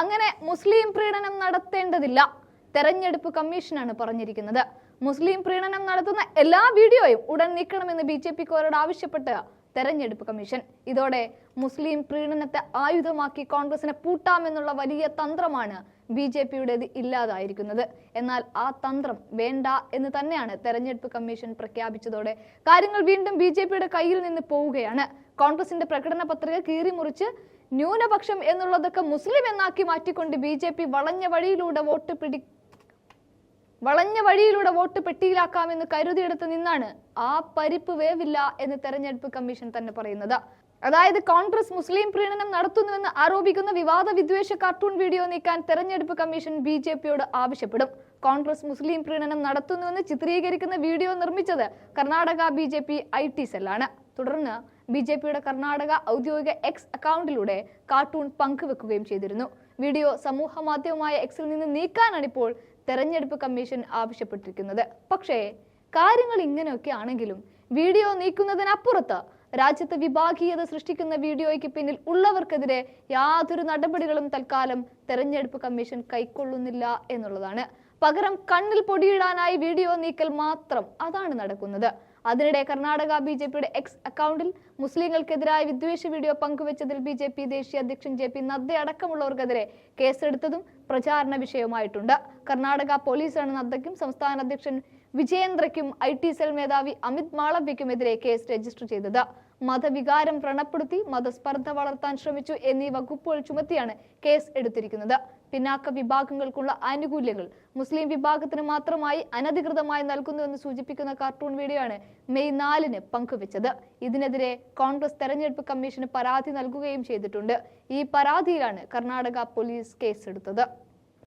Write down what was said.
അങ്ങനെ മുസ്ലിം പ്രീണനം നടത്തേണ്ടതില്ല. തെരഞ്ഞെടുപ്പ് കമ്മീഷനാണ് പറഞ്ഞിരിക്കുന്നത്. മുസ്ലിം പ്രീണനം നടത്തുന്ന എല്ലാ വീഡിയോയും ഉടൻ നീക്കണമെന്ന് ബി ജെ പിക്കാരോട് ആവശ്യപ്പെട്ട് തെരഞ്ഞെടുപ്പ് കമ്മീഷൻ. ഇതോടെ മുസ്ലിം പ്രീണനത്തെ ആയുധമാക്കി കോൺഗ്രസിനെ പൂട്ടാമെന്നുള്ള വലിയ തന്ത്രമാണ് ബി ജെ പിയുടേത് ഇല്ലാതായിരിക്കുന്നത്. എന്നാൽ ആ തന്ത്രം വേണ്ട എന്ന് തന്നെയാണ് തെരഞ്ഞെടുപ്പ് കമ്മീഷൻ പ്രഖ്യാപിച്ചതോടെ കാര്യങ്ങൾ വീണ്ടും ബി കയ്യിൽ നിന്ന് പോവുകയാണ്. കോൺഗ്രസിന്റെ പ്രകടന പത്രിക കീറിമുറിച്ച് ന്യൂനപക്ഷം എന്നുള്ളതൊക്കെ മുസ്ലിം എന്നാക്കി മാറ്റിക്കൊണ്ട് ബി ജെ പി വളഞ്ഞ വഴിയിലൂടെ വോട്ട് പിടി വളഞ്ഞ വഴിയിലൂടെ വോട്ട് പെട്ടിയിലാക്കാമെന്ന് കരുതിയെടുത്ത് നിന്നാണ് ആ പരിപ്പ് വേവില്ല എന്ന് തെരഞ്ഞെടുപ്പ് കമ്മീഷൻ തന്നെ പറയുന്നത്. അതായത് കോൺഗ്രസ് മുസ്ലിം പ്രീണനം നടത്തുന്നുവെന്ന് ആരോപിക്കുന്ന വിവാദ വിദ്വേഷ കാർട്ടൂൺ വീഡിയോ നീക്കാൻ തെരഞ്ഞെടുപ്പ് കമ്മീഷൻ ബി ജെ പിയോട് ആവശ്യപ്പെടും. കോൺഗ്രസ് മുസ്ലിം പ്രീണനം നടത്തുന്നുവെന്ന് ചിത്രീകരിക്കുന്ന വീഡിയോ നിർമ്മിച്ചത് Karnataka B J P I T സെല്ലാണ്. തുടർന്ന് ബി ജെ പിയുടെ കർണാടക ഔദ്യോഗിക എക്സ് അക്കൗണ്ടിലൂടെ കാർട്ടൂൺ പങ്കുവെക്കുകയും ചെയ്തിരുന്നു. വീഡിയോ സമൂഹ മാധ്യമമായ എക്സിൽ നിന്ന് നീക്കാനാണ് ഇപ്പോൾ തെരഞ്ഞെടുപ്പ് കമ്മീഷൻ ആവശ്യപ്പെട്ടിരിക്കുന്നത്. പക്ഷേ കാര്യങ്ങൾ ഇങ്ങനെയൊക്കെ ആണെങ്കിലും വീഡിയോ നീക്കുന്നതിനപ്പുറത്ത് രാജ്യത്ത് വിഭാഗീയത സൃഷ്ടിക്കുന്ന വീഡിയോയ്ക്ക് പിന്നിൽ ഉള്ളവർക്കെതിരെ യാതൊരു നടപടികളും തൽക്കാലം തെരഞ്ഞെടുപ്പ് കമ്മീഷൻ കൈക്കൊള്ളുന്നില്ല എന്നുള്ളതാണ്. പകരം കണ്ണിൽ പൊടിയിടാനായി വീഡിയോ നീക്കൽ മാത്രം അതാണ് നടക്കുന്നത്. അതിനിടെ കർണാടക ബി ജെ പിയുടെ എക്സ് അക്കൗണ്ടിൽ മുസ്ലിങ്ങൾക്കെതിരായ വിദ്വേഷ വീഡിയോ പങ്കുവച്ചതിൽ ബി ജെ പി ദേശീയ അധ്യക്ഷൻ ജെ പി നദ്ദ അടക്കമുള്ളവർക്കെതിരെ കേസെടുത്തതും പ്രചാരണ വിഷയമായിട്ടുണ്ട് കർണാടക പോലീസാണ് നദ്ദയ്ക്കും സംസ്ഥാന അധ്യക്ഷൻ വിജയേന്ദ്രയ്ക്കും ഐ ടി സെൽ മേധാവി അമിത് മാളവ്യക്കുമെതിരെ കേസ് രജിസ്റ്റർ ചെയ്തത്. മതവികാരം വ്രണപ്പെടുത്തി മതസ്പർദ്ധ വളർത്താൻ ശ്രമിച്ചു എന്നീ വകുപ്പുകൾ ചുമത്തിയാണ് കേസ് എടുത്തിരിക്കുന്നത്. പിന്നാക്ക വിഭാഗങ്ങൾക്കുള്ള ആനുകൂല്യങ്ങൾ മുസ്ലിം വിഭാഗത്തിന് മാത്രമായി അനധികൃതമായി നൽകുന്നുവെന്ന് സൂചിപ്പിക്കുന്ന കാർട്ടൂൺ വീഡിയോ ആണ് മെയ് നാലിന് പങ്കുവച്ചത്. ഇതിനെതിരെ കോൺഗ്രസ് തെരഞ്ഞെടുപ്പ് കമ്മീഷന് പരാതി നൽകുകയും ചെയ്തിട്ടുണ്ട്. ഈ പരാതിയിലാണ് കർണാടക പോലീസ് കേസെടുത്തത്.